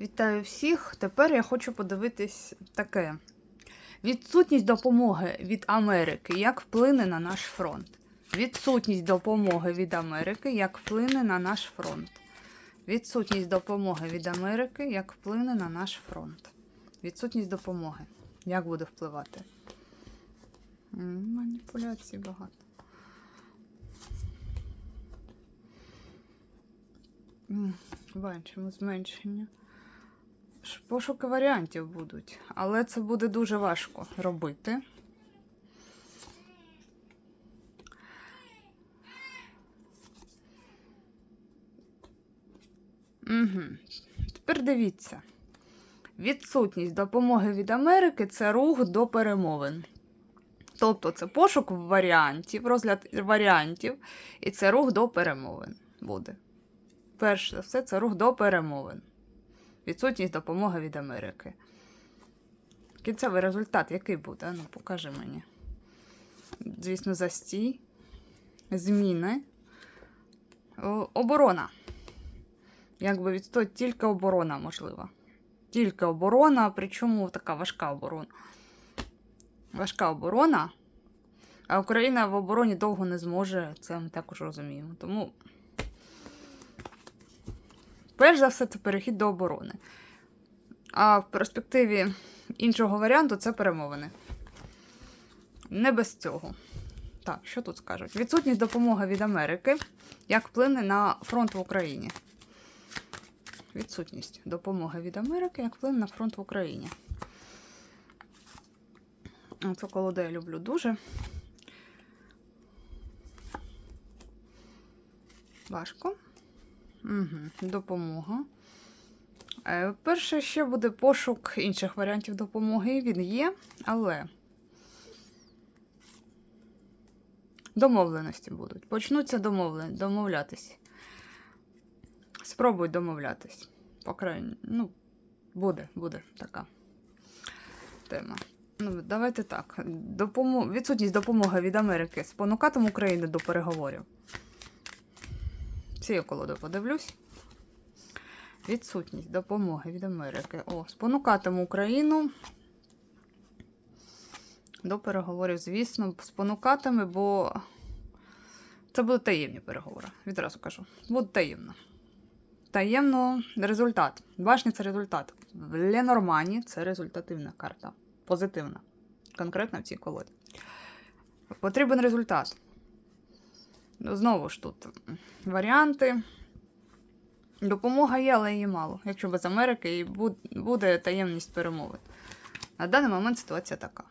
Вітаю всіх. Тепер я хочу подивитись таке. Відсутність допомоги від Америки як вплине на наш фронт. Відсутність допомоги від Америки як вплине на наш фронт. Відсутність допомоги від Америки як вплине на наш фронт. Відсутність допомоги. Як буде впливати? Маніпуляцій багато. Бачимо зменшення. Пошуки варіантів будуть, але це буде дуже важко робити. Угу. Тепер дивіться. Відсутність допомоги від Америки це рух до перемовин. Тобто це пошук варіантів, розгляд варіантів, і це рух до перемовин буде. Перш за все, це рух до перемовин. Відсутність допомоги від Америки. Кінцевий результат який буде? Ну, покажи мені. Звісно, застій. Зміни. Оборона. Якби відстоїть тільки оборона можлива. Тільки оборона, причому така важка оборона. Важка оборона. А Україна в обороні довго не зможе, це ми також розуміємо. Тому Перш за все, це перехід до оборони. А в перспективі іншого варіанту це перемовини. Не без цього. Так, що тут скажуть? Відсутність допомоги від Америки як вплине на фронт в Україні. Відсутність допомоги від Америки як вплине на фронт в Україні. Це колоде я люблю дуже. Важко. Угу, допомога. Е, перше, ще буде пошук інших варіантів допомоги. Він є, але домовленості будуть. Почнуться домовлен... домовлятись. Спробуй домовлятись. По ну, буде, буде така тема. Ну, давайте так. Допомо... Відсутність допомоги від Америки спонукатиме Україну до переговорів. Цією колоду подивлюсь. Відсутність допомоги від Америки. О, спонукатиму Україну до переговорів, звісно, спонукатиме, бо це будуть таємні переговори. Відразу кажу. Буде таємно. Таємно результат. Башня це результат. В Ленормані це результативна карта. Позитивна. Конкретно в цій колоді. Потрібен результат. Знову ж тут варіанти. Допомога є, але її мало. Якщо без Америки і буде таємність перемовин. На даний момент ситуація така.